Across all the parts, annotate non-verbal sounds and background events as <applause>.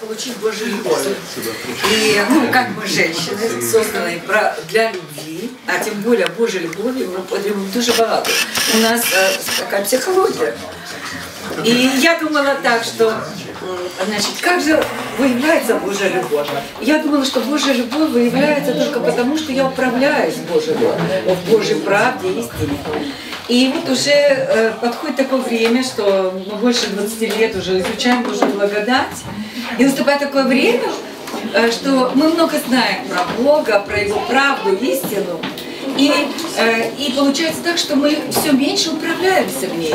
получить Божью любовь. И, ну, как мы женщины, созданные про- для любви, а тем более Божьей любові, ми потребуємо дуже багато. У нас э, такая психология. И я думала так, что, значит, как же выявляется Божья любовь? Я думала, что Божья любовь выявляется только потому, что я управляюсь Божьей любовью, в Божьей правде, истине. И вот уже э, подходит такое время, что мы больше 20 лет уже изучаем Божью благодать. И наступает такое время, э, что мы много знаем про Бога, про Его правду, истину. И, э, и получается так, что мы все меньше управляемся в ней.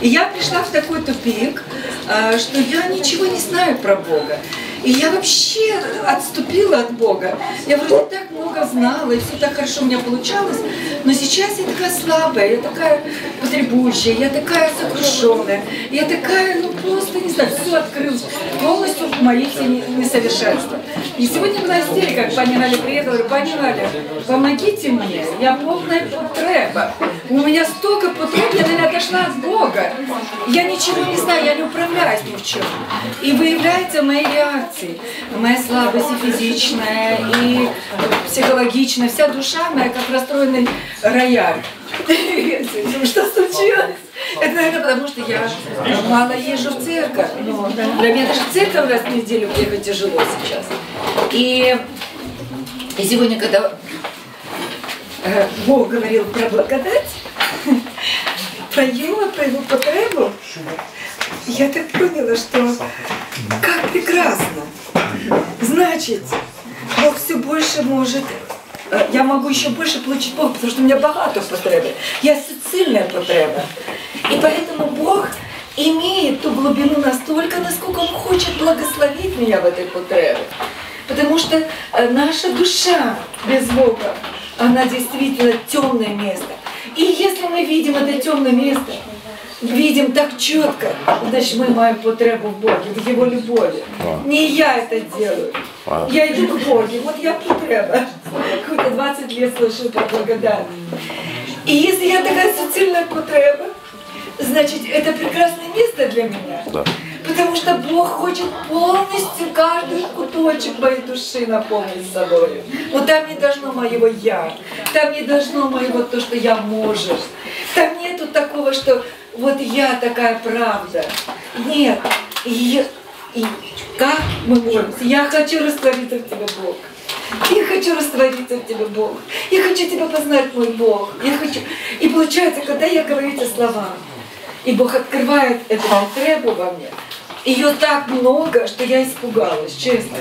И я пришла в такой тупик, э, что я ничего не знаю про Бога. И я вообще отступила от Бога. Я вроде так много знала, и все так хорошо у меня получалось. Но сейчас я такая слабая, я такая потребующая, я такая сокрушенная. Я такая, ну просто, не знаю, все открылось полностью в моих все не- несовершенства. И сегодня была истерика, как пани Галя приехала, говорю, пани Галя, помогите мне, я полная потреба. У меня столько потреб, я, наверное, отошла от Бога. Я ничего не знаю, я не управляюсь ни в чем. И выявляются мои реакции. Моя слабость и физичная, и психологичная. Вся душа моя, как расстроенный рояль. <laughs> Что случилось? Это, наверное, потому что я мало езжу в церковь. Для меня даже в церковь раз в неделю ехать тяжело сейчас. И, и сегодня, когда э, Бог говорил про благодать, про его, про его потребу, я так поняла, что как прекрасно. Значит, Бог все больше может, э, я могу еще больше получить Бога, потому что у меня богато потреби. Я суцильная потреба. И поэтому Бог имеет ту глубину настолько, насколько Он хочет благословить меня в этой потребе. Потому что э, наша душа без Бога, она действительно темное место. И если мы видим это темное место, видим так четко, значит мы маем потребу в Боге, в Его любови. Не я это делаю. Я иду к Богу, вот я потреба. Какую-то 20 лет слышу про благодать. И если я такая суцильная потреба, значит это прекрасное место для меня. Потому что Бог хочет полностью каждый куточек моей души наполнить собой. Вот там не должно моего «я», там не должно моего то, что я можешь. Там нету такого, что вот я такая правда. Нет. И, и как мы молимся? Я хочу раствориться в тебе, Бог. Я хочу раствориться в тебе, Бог. Я хочу тебя познать, мой Бог. Я хочу. И получается, когда я говорю эти слова, и Бог открывает эту потребу во мне, ее так много, что я испугалась, честно.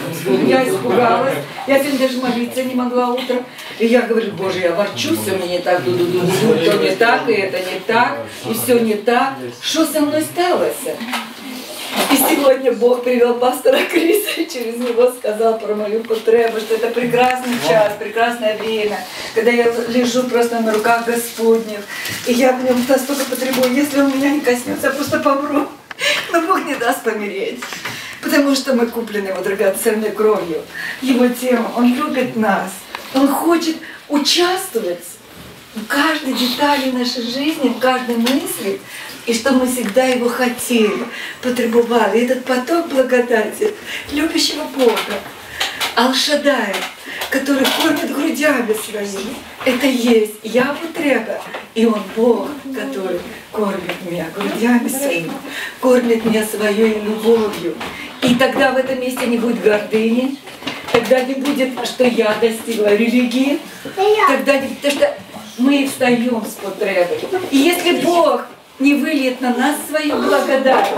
Я испугалась. Я сегодня даже молиться не могла утром. И я говорю, Боже, я ворчу, все мне не так, ду ду ду ду то не так, и это не так, и все не так. Что со мной сталось? И сегодня Бог привел пастора <laughs> Криса и через него сказал про мою потребу, что это прекрасный час, прекрасное время, когда я лежу просто на руках Господних, и я в нем настолько потребую, если он меня не коснется, я просто помру. Но Бог не даст помереть, потому что мы куплены его драгоценной кровью, его телом. Он любит нас, он хочет участвовать в каждой детали нашей жизни, в каждой мысли, и что мы всегда его хотели, потребовали. И этот поток благодати любящего Бога, Алшадая, который кормит грудями своими, это есть я потреба, и он Бог, который кормит меня грудями своими, кормит меня своей любовью. И тогда в этом месте не будет гордыни, тогда не будет, что я достигла религии, тогда не, потому что мы встаем с потребой. И если Бог не выльет на нас свою благодать,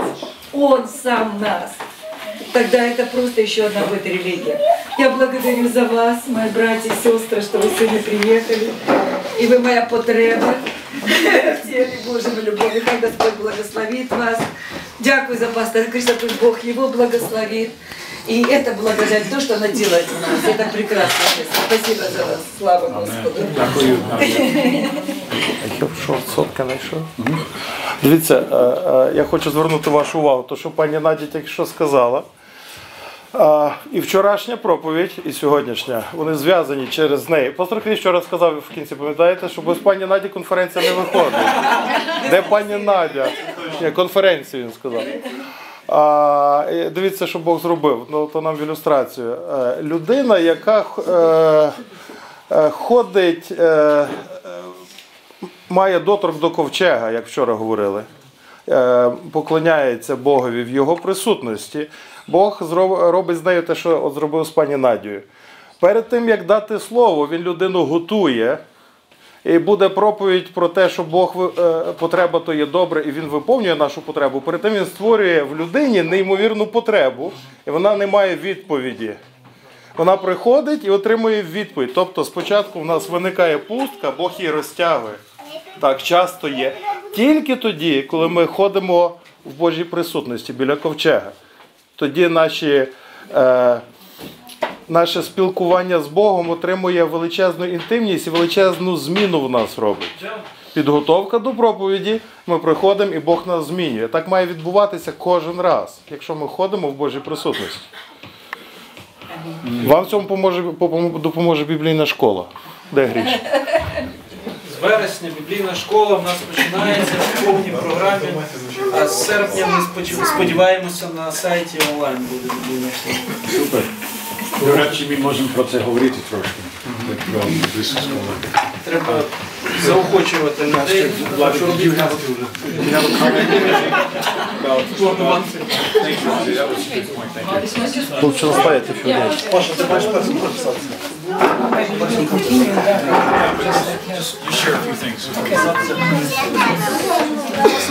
Он сам нас, тогда это просто еще одна будет религия. Я благодарю за вас, мои братья и сестры, что вы сегодня приехали. И вы моя потреба <laughs> в теле Божьего любови. Хай Господь благословит вас. Дякую за пастора Христа, пусть Бог его благословит. И это благодать, то, что она делает у нас. Это прекрасно. Спасибо за вас. Слава Господу. Що сотка знайшов? Дивіться, я хочу звернути вашу увагу, то що пані Надя тільки що сказала. І вчорашня проповідь, і сьогоднішня, вони зв'язані через неї. Пастор Кріс вчора сказав в кінці, пам'ятаєте, що без пані Наді конференція не виходить. Де пані Надя? Ні, конференцію він сказав. А, дивіться, що Бог зробив. Ну, то нам в ілюстрацію. Е, людина, яка е, е, ходить, е, має доторк до ковчега, як вчора говорили. Е, поклоняється Богові в його присутності. Бог робить з нею те, що от зробив з пані Надією. Перед тим, як дати слово, він людину готує. І буде проповідь про те, що Бог е, потреба то є добре, і Він виповнює нашу потребу. Перед тим він створює в людині неймовірну потребу, і вона не має відповіді. Вона приходить і отримує відповідь. Тобто, спочатку в нас виникає пустка, Бог її розтягує. Так часто є. Тільки тоді, коли ми ходимо в Божій присутності біля ковчега, тоді наші. Е, наше спілкування з Богом отримує величезну інтимність і величезну зміну в нас робить. Підготовка до проповіді, ми приходимо і Бог нас змінює. Так має відбуватися кожен раз, якщо ми ходимо в Божій присутності. Вам в цьому поможе, допоможе біблійна школа. Де гріш? З вересня біблійна школа в нас починається в повній програмі, а з серпня ми сподіваємося на сайті онлайн буде. Супер. До речі, ми можемо про це говорити трошки. Треба заохочувати людей. що робити. Лучше настояти фігня.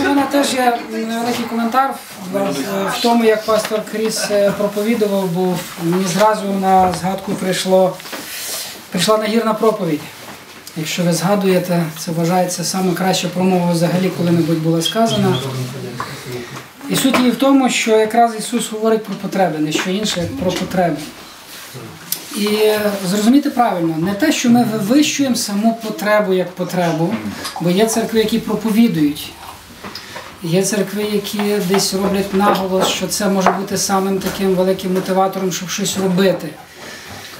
У мене теж є невеликий коментар в, тому, як пастор Кріс е, проповідував, був мені зразу на згадку прийшло, прийшла нагірна проповідь. Якщо ви згадуєте, це вважається саме краща промова взагалі коли-небудь була сказана. І суть її в тому, що якраз Ісус говорить про потреби, не що інше, як про потреби. І зрозуміти правильно, не те, що ми вивищуємо саму потребу як потребу, бо є церкви, які проповідують. Є церкви, які десь роблять наголос, що це може бути самим таким великим мотиватором, щоб щось робити.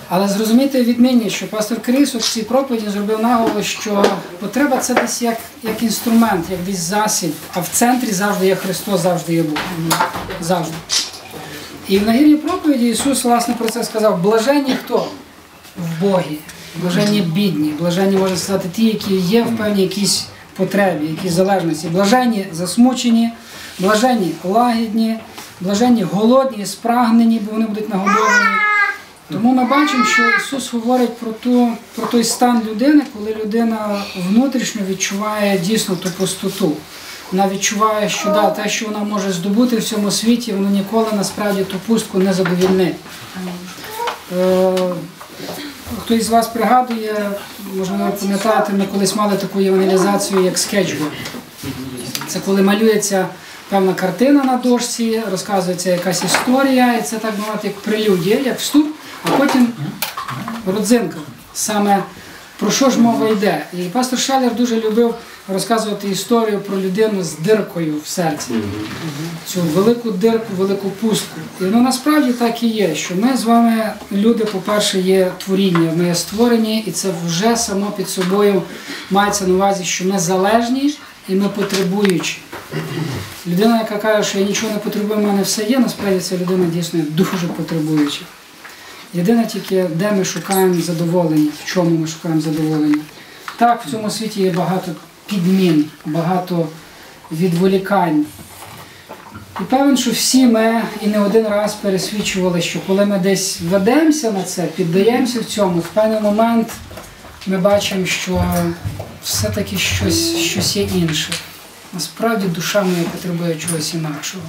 Але зрозумійте відмінність, що пастор Кріс у цій проповіді зробив наголос, що потреба це десь як, як інструмент, як десь засіб, а в центрі завжди є Христос, завжди є Бог. Завжди. І в нагірній проповіді Ісус власне про це сказав: блаженні хто? В Богі, блаженні бідні, блаженні можна сказати ті, які є в певній якійсь потребі, якійсь залежності. Блаженні засмучені, блаженні лагідні, блаженні голодні, спрагнені, бо вони будуть нагодовані. Тому ми бачимо, що Ісус говорить про, ту, про той стан людини, коли людина внутрішньо відчуває дійсно ту пустоту. Вона відчуває, що да, те, що вона може здобути в цьому світі, воно ніколи насправді ту пустку не задовільнить. Е, Хтось з вас пригадує, можливо, пам'ятаєте, ми колись мали таку євангелізацію, як скетчбук. Це коли малюється певна картина на дошці, розказується якась історія, і це так мовити, як прелюдія, як вступ, а потім родзинка. Саме про що ж мова йде? І пастор Шалер дуже любив розказувати історію про людину з диркою в серці. Цю велику дирку, велику пустку. І ну, насправді так і є, що ми з вами, люди, по-перше, є творіння, ми є створені, і це вже само під собою мається на увазі, що ми залежні і ми потребуючі. Людина, яка каже, що я нічого не потребую, в мене все є, насправді ця людина дійсно є дуже потребуюча. Єдине тільки, де ми шукаємо задоволення, в чому ми шукаємо задоволення. Так, в цьому світі є багато підмін, багато відволікань. І певен, що всі ми і не один раз пересвідчували, що коли ми десь ведемося на це, піддаємося в цьому, в певний момент ми бачимо, що все-таки щось, щось є інше. Насправді душа моя потребує чогось інакшого.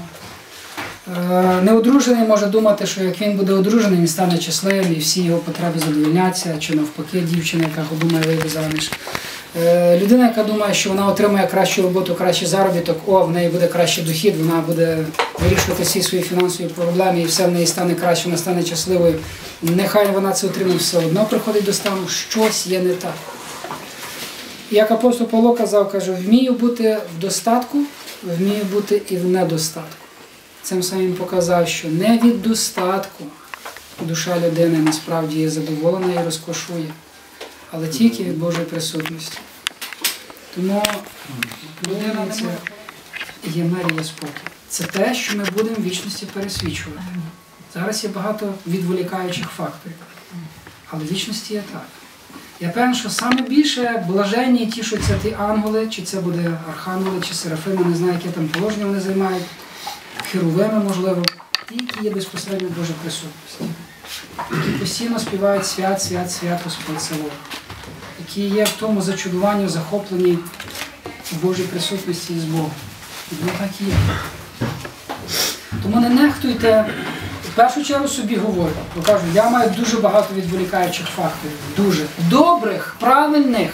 Е, Неодружений може думати, що як він буде одружений, він стане щасливим і всі його потреби задовольняться, чи навпаки, дівчина, яка думає вийде заміж. Е, Людина, яка думає, що вона отримає кращу роботу, кращий заробіток, о, в неї буде кращий дохід, вона буде вирішувати всі свої фінансові проблеми і все в неї стане краще, вона стане щасливою. Нехай вона це отримає все одно, приходить до стану, щось є не так. Як апостол Павло казав, каже, вмію бути в достатку, вмію бути і в недостатку. Цим самим показав, що не від достатку душа людини насправді є задоволена і розкошує, але тільки від Божої присутності. Тому людина це є мер, є спокій. це те, що ми будемо в вічності пересвідчувати. Зараз є багато відволікаючих факторів, але в вічності є так. Я певен, що саме більше блаженні це ті ангели, чи це буде архангели, чи серафими, не знаю, яке там положення вони займають, херовими, можливо, ті, які є безпосередньо присутності, які постійно співають свят, свят, свят, Господь село, які є в тому зачудуванні, захопленні в Божій присутності з Богом. І воно так і є. Тому не нехтуйте, в першу чергу собі говорю, бо кажу, я маю дуже багато відволікаючих факторів. Дуже добрих, правильних.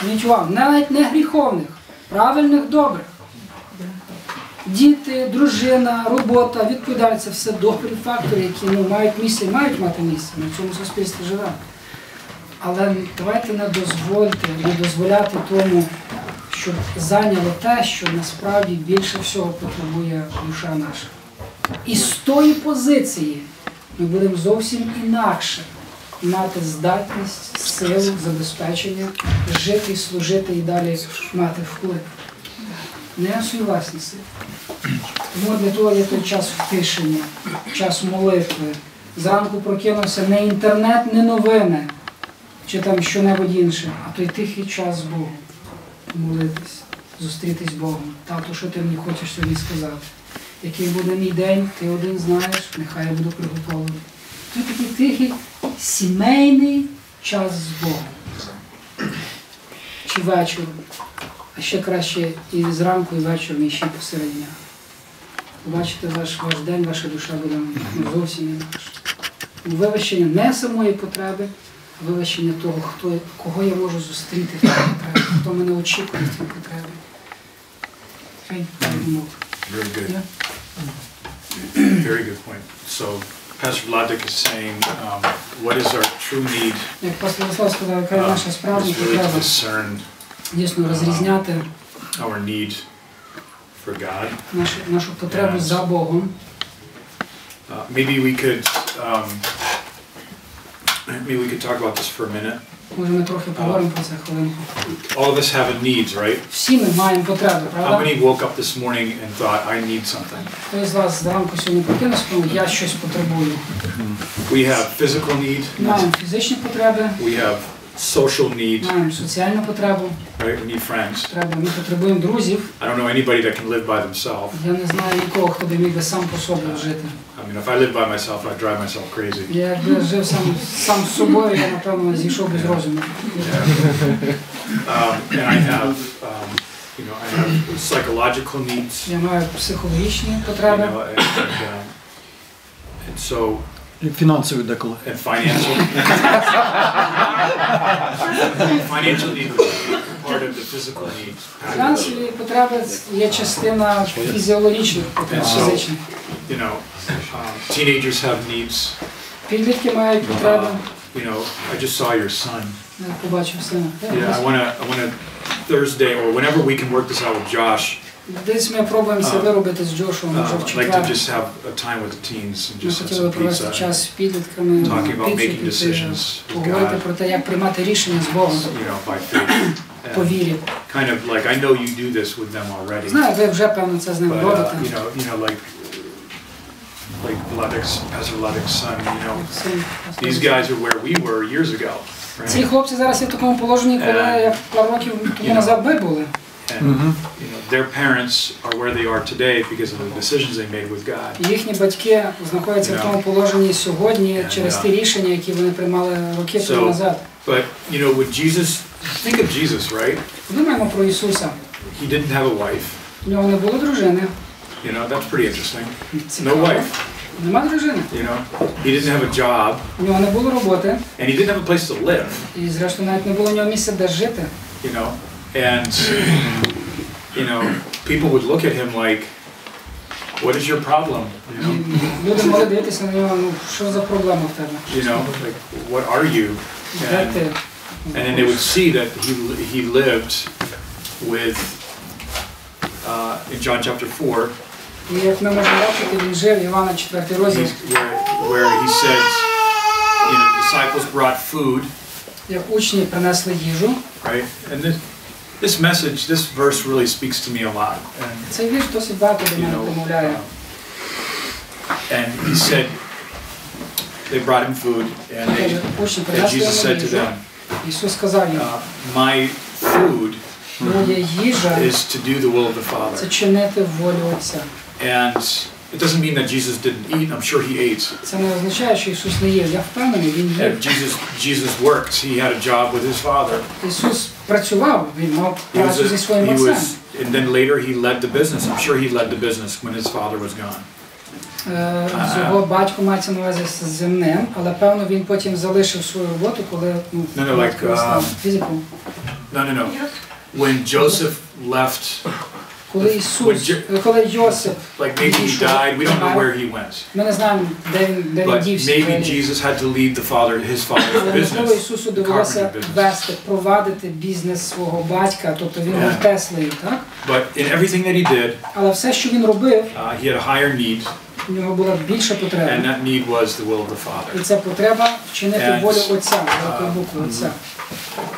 Зверніть увагу, навіть не гріховних, правильних, добрих. Діти, дружина, робота, відповідальність це все добрі фактори, які ну, мають місце і мають мати місце. Ми в цьому суспільстві живемо. Але давайте не дозвольте, не дозволяти тому, щоб зайняло те, що насправді більше всього потребує душа наша. І з тої позиції ми будемо зовсім інакше мати здатність, силу, забезпечення, жити і служити і далі мати вплив. Не на свої власні сили. Тому для того є той час втишення, час молитви. Зранку прокинувся не інтернет, не новини, чи там що-небудь інше, а той тихий час з Богом. Молитись, зустрітись з Богом. Тату, що ти мені хочеш сьогодні сказати? Який буде мій день, ти один знаєш, нехай я буду приготовлений. Той такий тихий сімейний час з Богом. Чи вечором, а ще краще і зранку, і вечором, і ще посеред дня. Побачите, ваш, ваш день, ваша душа буде зовсім інакша. Вивищення не самої потреби, вивищення того, хто, кого я можу зустріти в цій потребі, хто мене очікує в цій потребі. Very good. Yeah. Very good point. So Pastor Vladek is saying, um, what is our true need? Як пастор Владислав сказав, яка Um, наша справжня потреба дійсно розрізняти our need for God. нашу, нашу потребу за Богом. Uh, maybe we could, um, maybe we could talk about this for a minute. Може, ми трохи поговоримо про це хвилинку. All of us have a needs, right? Всі ми маємо потреби, How правда? many woke up this morning and thought, I need something? Хто з вас зранку сьогодні прокинувся, тому я щось потребую. We have physical need, Маємо фізичні потреби, we have social need, маємо соціальну потребу, right? We need friends. треба. Ми потребуємо друзів. I don't know anybody that can live by themselves. Я не знаю нікого, хто би міг би сам по собі жити. I mean, if I lived by myself, I'd drive myself crazy. Я якби жив сам, сам з собою, я напевно зійшов би з розуму. Um, and I have, um, you know, I have psychological needs, Я маю психологічні you потреби, know, and, and, um, and so, І фінансові деколи. and financial. <laughs> financial need would be part of the physical needs. package. фінансові потреби є частина фізіологічних потреб фізичних. You know, um, teenagers have needs. Підлітки мають потреби. Uh, you know, I just saw your son. Я побачив сина. Yeah, I wanna, I wanna Thursday or whenever we can work this out with Josh. Десь ми пробуємо це виробити з Джошуа, Uh, може в четвер. Ми хотіли провести час з підлітками, піцу поговорити про те, як приймати рішення з Богом по вірі. kind of like I know you do this with them already, Знаю, ви вже певно це з but робите. uh, you know, you know, like like Vladek's, Pastor Vladek's son. You know, these guys are where we were years ago, Ці right? хлопці зараз є в такому положенні, коли Е, пару років тому you назад ми були. And you know, their parents are where they are today because of the decisions they made with God. І Їхні батьки знаходяться в Yeah. тому положенні сьогодні Yeah, через yeah. ті рішення, які вони приймали роки тому So- назад. But you know, with Jesus, think of Jesus, right? Подумаємо про Ісуса. He didn't have a wife. У нього не було дружини. You know, that's pretty interesting. No Цікаво. wife. Нема дружини. You know, he didn't have a job, У нього не було роботи. and he didn't have a place to live. І зрештою навіть не було у нього місця, де жити. you know, and, you know, people would look at him like, what is your problem? You know, you know like, what are you? And, and then they would see that he, he lived with, uh, in John chapter 4, where, where he says, you know, disciples brought food. Right? And this, this message, this verse really speaks to me a lot. And, you know, um, and he said, they brought him food, and, they, and Jesus said to them, uh, my food is to do the will of the Father. And it doesn't mean that Jesus didn't eat. I'm sure he ate. Це не означає, що Ісус не їв. Я впевнений, Він And їв. Jesus, Jesus worked. He had a job with his Father. Ісус працював, Він мав He was, працю зі a, своїм he Отцем. was, and then later he led the business. I'm sure he led the business when his father was gone. Е, Його батько мається на увазі з земним, але певно він потім залишив свою роботу, коли ну, No, no, like, батько не став um, фізиком. No, no, no. When Joseph left, Коли when Ісус, е, коли Йосип, like maybe he died, we don't know where he went. ми не знаємо, де він, де він But дівся. maybe де. Jesus had to lead the father, his father's Але можливо business, Ісусу the довелося carpenter business. вести, провадити бізнес свого батька, тобто він був Yeah. Теслею, так? But in everything that he did, Але все, що він робив, uh, he had a higher need, у нього була більша and that need was the will of the І Father. потреба вчинити волю Отця, великою uh, буквою Отця.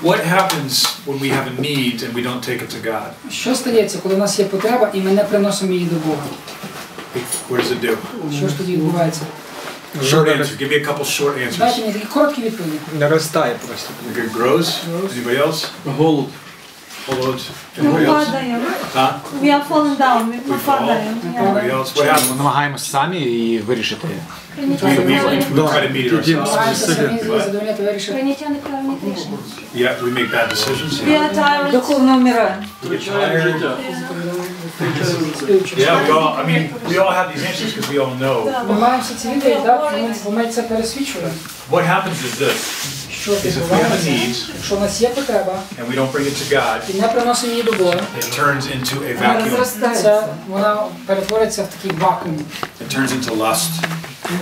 What happens when we have a need and we don't take it to God? Що стається, коли в нас є потреба і ми не приносимо її до Бога? What does it do? Що ж тоді відбувається? Short answer. Give me a couple short Дайте answers. мені короткі відповіді. Наростає просто. It grows. Anybody else? Голод. Hold Ми Anybody else? падаємо. Huh? We are falling down. Ми ми We fall. падаємо. Yeah. Anybody else? What happens? Ми намагаємося самі її вирішити. We, we, we try to meet it ourselves. Намагаємося самі задовольнити вирішити. Прийняття неправильних рішень. Yeah, we make bad decisions. We are tired. Духовно вмираем. We get tired. Yeah, we all. I mean, we all have these answers because we all know. Ми маємо всі ці відповіді, так, тому бо ми це пересвідчуємо. What happens is this: If we have a need. and we don't bring it to God, it turns into a vacuum. It turns into lust.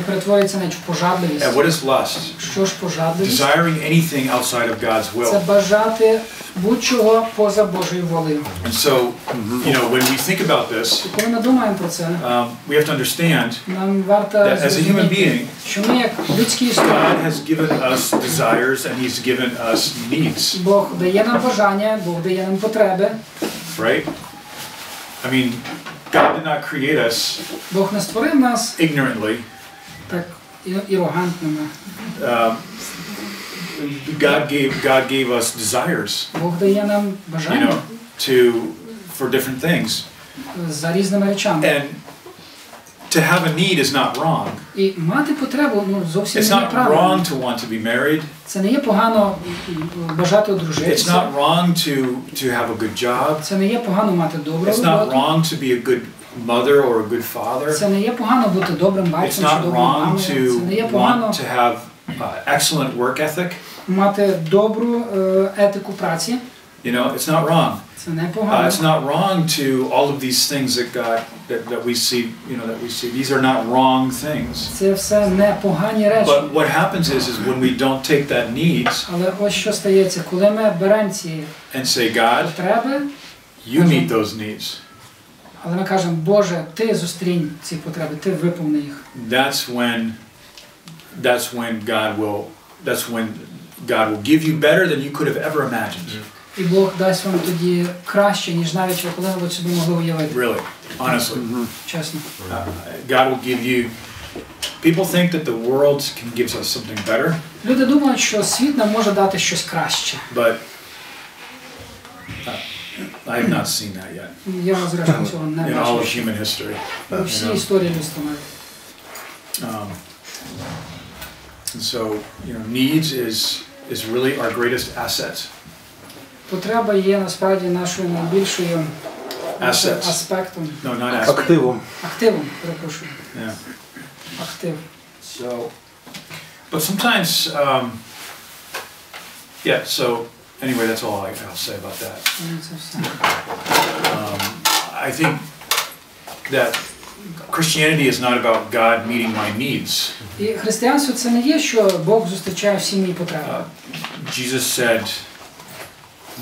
Перетворюється на пожадливість. And what is lust? Що ж пожадливість? Desiring anything outside of God's Це will. бажати будь-чого поза Божою волею. And so, you know, when we think about this, коли ми думаємо про це, um, we have to understand нам варто that as a human being, що ми як людські істоти, God has given us desires and He's given us needs, Бог дає нам бажання, Бог дає нам потреби. right? I mean, God did not create us Бог не створив нас ignorantly. так і- ірогантними. Um, God gave God gave us desires, Бог дає нам you бажання know, to for different things. за різними речами. And to have a need is not wrong. І мати потребу ну, зовсім It's не є not правильно. wrong to want to be married. Це не є погано бажати It's одружитися. not wrong to to have a good job. Це не є погано мати добру It's not роботу. wrong to be a good mother or a good father. Це не є погано бути добрим It's батьком чи not добрим wrong мамою. to Це не є погано want to have uh, excellent work ethic. мати добру е, етику праці. You know, it's not wrong. Це не Uh, погано. it's not wrong to all of these things that God that, that we see. You know that we see. These are not wrong things. Це все не погані речі. But what happens is, is when we don't take that needs Але ось що стається, коли ми беремо ці and say, God, потреби, you meet those needs. Але ми кажемо, Боже, ти зустрінь ці потреби, ти виповни їх. That's when, that's when God will. That's when God will give you better than you could have ever imagined. І Бог дасть вам тоді краще, ніж навіть ви коли-небудь собі могли уявити. Really, honestly, Чесно. uh, God will give you. People think that the world can give us something better, Люди думають, що світ нам може дати щось краще. but uh, I have not seen that yet Я зрештою цього не in all of бачу. human history. У You всій know? історії людства навіть. Um, and so, you know, needs is is really our greatest asset. Потреба є насправді нашою найбільшою нашим Assets. аспектом, No, not asset. Активом. активом, перепрошую, Yeah. актив. So, but sometimes, um, yeah. So anyway, that's all I, I'll say about that. Ну, Це все. Um, I think that Christianity is not about God meeting my needs. І християнство це не є, що Бог зустрічає всі мої потреби. Uh, Jesus said,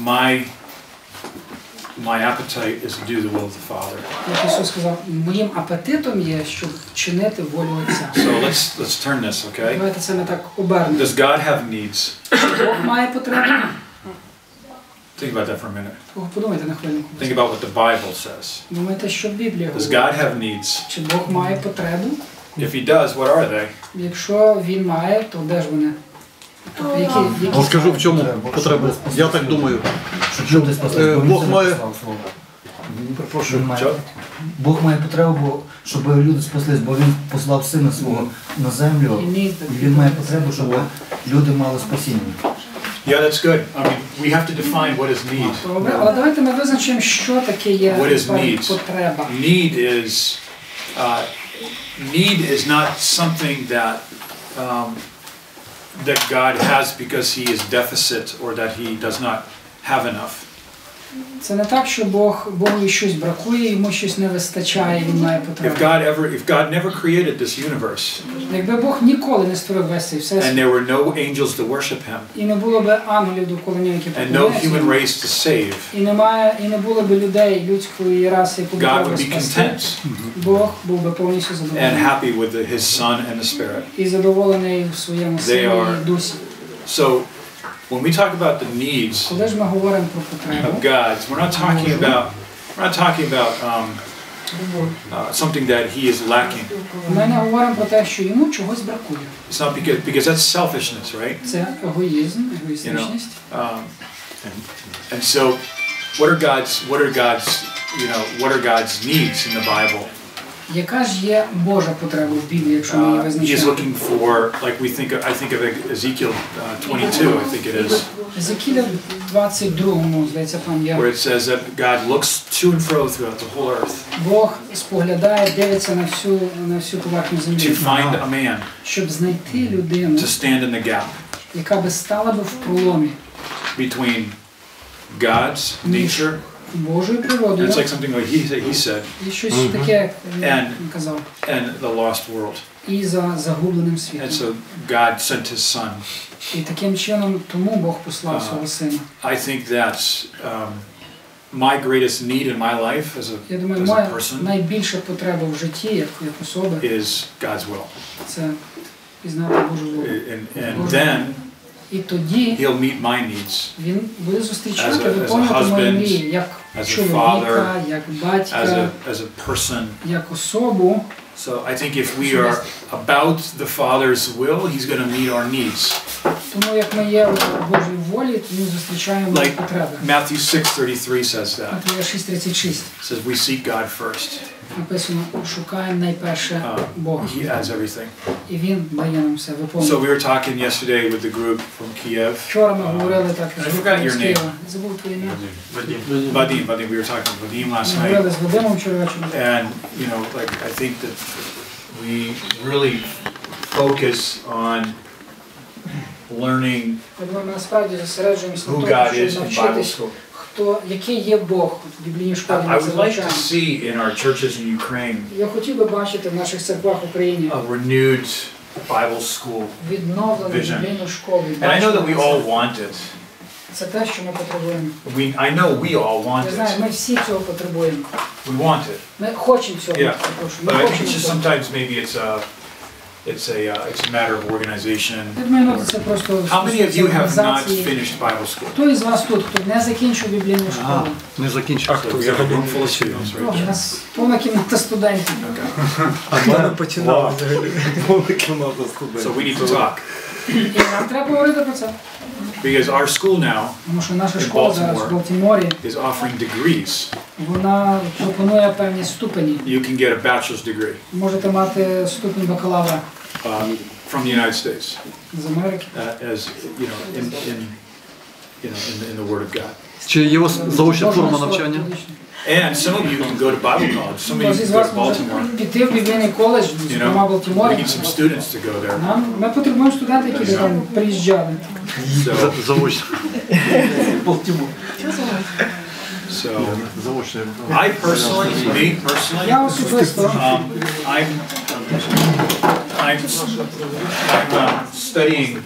"My my appetite is to do the will of the Father." Як Ісус сказав, моїм апетитом є, щоб чинити волю Отця. So let's let's turn this, okay? Давайте це ми так обернемо. Does God have needs? Бог має потреби, Think about that for a minute. Подумайте на хвилинку. Think about what the Bible says. Думаєте, що Біблія Does говорить? God have needs? Чи Бог має потребу? If He does, what are they? Якщо він має, то де ж вони? Тобто, які, які Ну, в чому потреба. Я так думаю. Е, Бог має- написав Він має- Що? Бог має потребу, щоб люди спаслись, бо він послав сина свого на землю, і він має потребу, щоб люди мали спасіння. Yeah, that's good. I mean, we have to define what is need. Добре, але давайте ми визначимо, що таке є What is насправді needs? потреба. Need is uh, need is not something that um, that God has because He is deficit or that He does not have enough. Це не так, що Бог Богові щось бракує, йому щось не вистачає, він має If. God ever, if God never created this universe Якби Бог ніколи не створив весь цей and there were no angels to worship Him і не було б ангелів довкола нього, які and no human race to save, і немає, і не було б людей людської раси, яку God would be content Бог був би повністю and happy with His Son and the Spirit. і задоволений в своєму They силі are- і дусі. So, when we talk about the needs of God's, we're not talking about we're not talking about um, uh, something that he is lacking. It's not because because that's selfishness, right? You know, um, and, and so, what are God's what are God's you know what are God's needs in the Bible? Яка ж є Божа потреба в Біблії, якщо ми її Uh, визначаємо? looking for like we think of, I think of Ezekiel uh, 22, I think it is, Езекіля 22, здається, там є. where it says that God looks to and fro throughout the whole earth Бог споглядає, дивиться на всю, на всю поверхню to find a man щоб знайти людину, to stand in the gap яка би стала би в проломі between God's nature Божою and природою it's like something like he he said і щось таке, як він And- казав, and the lost world. і за загубленим And світом. so God sent His Son. І таким чином тому Бог послав Ага. свого сина. I think that's um, my greatest need in my life as a Я думаю, as моя a person найбільша потреба в житті, як, як особи, is God's will, це пізнати Божу волю. and and then І тоді He'll meet my needs він буде As зустрічати, a- as a виконувати мої husband, мрії, як as a чоловіка, father, як as батька, a as a person. як особу. So I think if we are about the Father's will, He's going to meet our needs. Тому як ми є в Божій волі, то ми зустрічаємо Like потреби. Matthew 6:33 says that. Матвія 6.36 It says we seek God first. написано, шукаємо найперше Uh, Бога. he adds everything. І Він дає нам все So виповнити. we were talking yesterday with the group from Kiev. Вчора ми говорили так I з forgot групою your з name. Києва. Забув твоє ім'я. Vadim, Vadim, we were talking with Vadim last Ми night. говорили з Вадимом вчора вечором. And, you know, like, I think that we really focus on learning Я думаю, ми насправді зосереджуємося на who тому, God is щоб in Bible навчитись, school. хто, який є Бог в біблійній школі. I Ми це would like to вивчаємо. see in our churches in Ukraine Я хотів би бачити в наших церквах в Україні a renewed Bible school. відновлену Vision. біблійну школу. And I know that we all Бачимо want it. це. Це те, що ми потребуємо. We, I know we all want Я знаю, it. ми всі цього потребуємо. We want it. Ми хочемо цього. Yeah. перепрошую, But Ми I think хочемо it's just цього. sometimes maybe it's a, it's a, uh, it's a matter of organization. Я думаю, ну, це просто How many of you have not організації. finished Bible school? Хто із вас тут, хто не закінчив біблійну школу? Не закінчив. So we have a room full of students, О, right? У нас повна кімната студентів. А в мене починав взагалі. So we need to talk. І нам треба говорити про це. Because our school now Тому що наша In школа зараз в Baltimore. Балтіморі, is offering degrees. вона пропонує певні ступені. You can get a bachelor's degree Можете мати ступінь бакалавра uh, from the United States з Америки. uh, as, you know, in, in, you know, in, the- in the Word of God. Чи є у вас заочна Можна форма слово навчання? публічне. And some of you can go to Bible college. Some of you Хтось can із go вас to може Baltimore. піти в біблійний коледж, You зокрема в know, we Балтіморі. need some students to go there. Нам, ми потребуємо студентів, які би там приїжджали. So, Заочна. <laughs> so Заочна. I personally, me personally, Я особисто um, I'm, I'm, I'm uh, studying.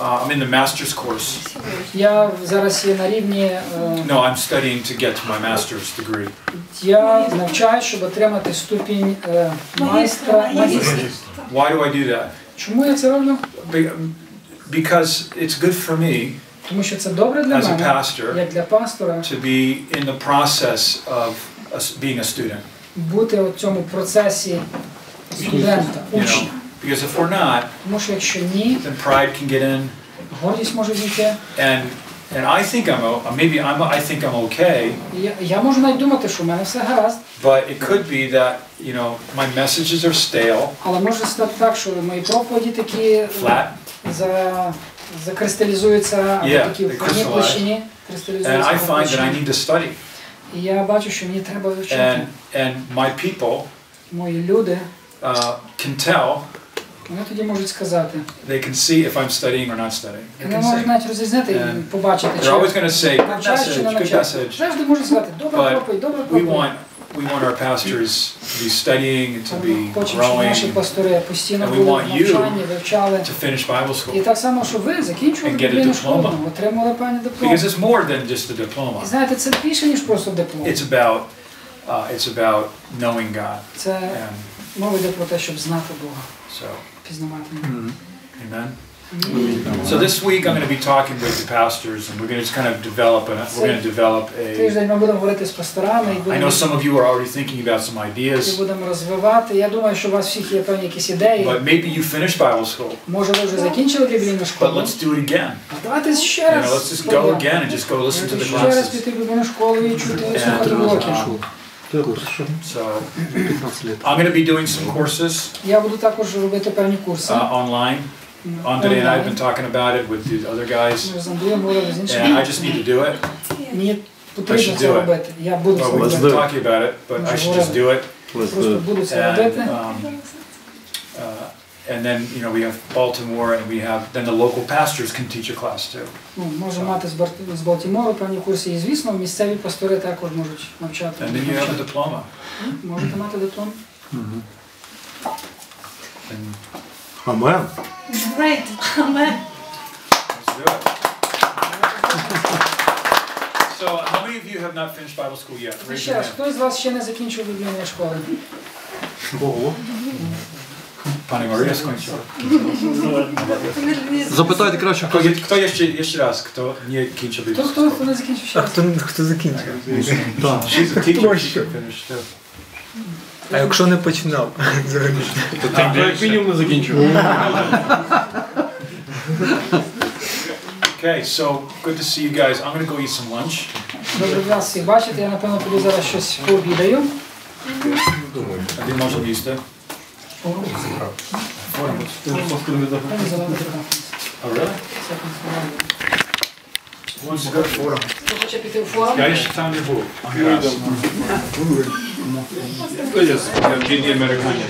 Uh, I'm in the master's course. я зараз є на рівні, е, No, I'm studying to get to my master's degree. я навчаю, щоб отримати ступінь е, майстра. магістра. Why do I do that? Чому я це роблю? Be- Because it's good for me Тому що це добре для As a мене, pastor. як для пастора, to be in the process of being a student. бути у цьому процесі студента, учня. because if we're not, Тому що якщо ні, then pride can get in, гордість може зійти. and and I think I'm o- maybe I'm I think I'm okay, Я, я можу навіть думати, що в мене все гаразд, but it could be that you know my messages are stale, але може стати так, що мої проповіді такі flat, за, закристалізуються, Yeah, в площині, and. I find that I need to study, І я бачу, що мені треба вивчити. and and my people Мої люди, uh, can tell. вони тоді можуть сказати. They can see if I'm studying or not studying. They Вони можуть навіть розрізнити і побачити, They're always чи навчаєш, чи не message, навчаєш. Завжди можуть сказати, добра проповідь, добра проповідь. want we want our pastors to be studying and to be Хочемо, щоб наші growing, пастори постійно And we були в want you навчанні, вивчали. to finish Bible І school. так само, що ви закінчували And get a біблійну diploma. школу, отримали пані диплом. Because it's more than just a diploma. І знаєте, це більше, ніж просто диплом. It's about uh, it's about knowing God. Це And мова йде про те, щоб знати Бога, so, пізнавати. amen. So this week I'm going to be talking with the pastors, and we're going to just kind of develop, and we're going to develop a. Тиждень ми будемо говорити з пасторами і I будемо, know some of you are already thinking about some і ideas, будемо розвивати. Я думаю, що у вас всіх є певні якісь ідеї. but maybe you finished Bible school. Може, ви вже закінчили біблійну But школу? let's do it again. А Давайте ще You know, раз. let's just go спробуємо. again and just go listen to the Ще раз classes. піти в біблійну школу і чути And, слухати уроки. um, so 15 лет. I'm going to be doing some courses Я буду також робити певні курси. uh, online. Andre and I have been talking about it with the other guys, Ми з Андрієм говорили з and I іншими. just need to do it. Мені потрібно should це do it. робити. Я буду це Well, we've робити. been talking about it, but I should just do it. Просто буду це And, робити. um, uh, and then, you know, we have Baltimore and we have, then the local pastors can teach a class too. Ну, може мати з Бар- з Балтімору певні курси. І звісно, місцеві пастори також можуть навчати. And then you have a diploma. Можете мати диплом. And Амен. Great. Amen. let's do it. So how many of you have not finished Bible school yet? І Raise ще your раз, hand. хто з вас ще не закінчив біблійної школи? Ого. Пані Марія скончила. Запитайте краще, Хто, є- хто є ще, є ще раз, хто не кінчив Хто, Біблію? хто, хто не закінчив ще А раз? хто, хто закінчив? She's a teacher, she could finish too. А якщо не починав <laughs> взагалі? як мінімум не закінчив. Okay, so good to see you guys. I'm gonna go eat some lunch. Добре вас всіх бачити, я напевно піду зараз щось пообідаю. А де можемо їсти? Oh, really? once go for é isso? To jest, jak dziennie Amerykanie.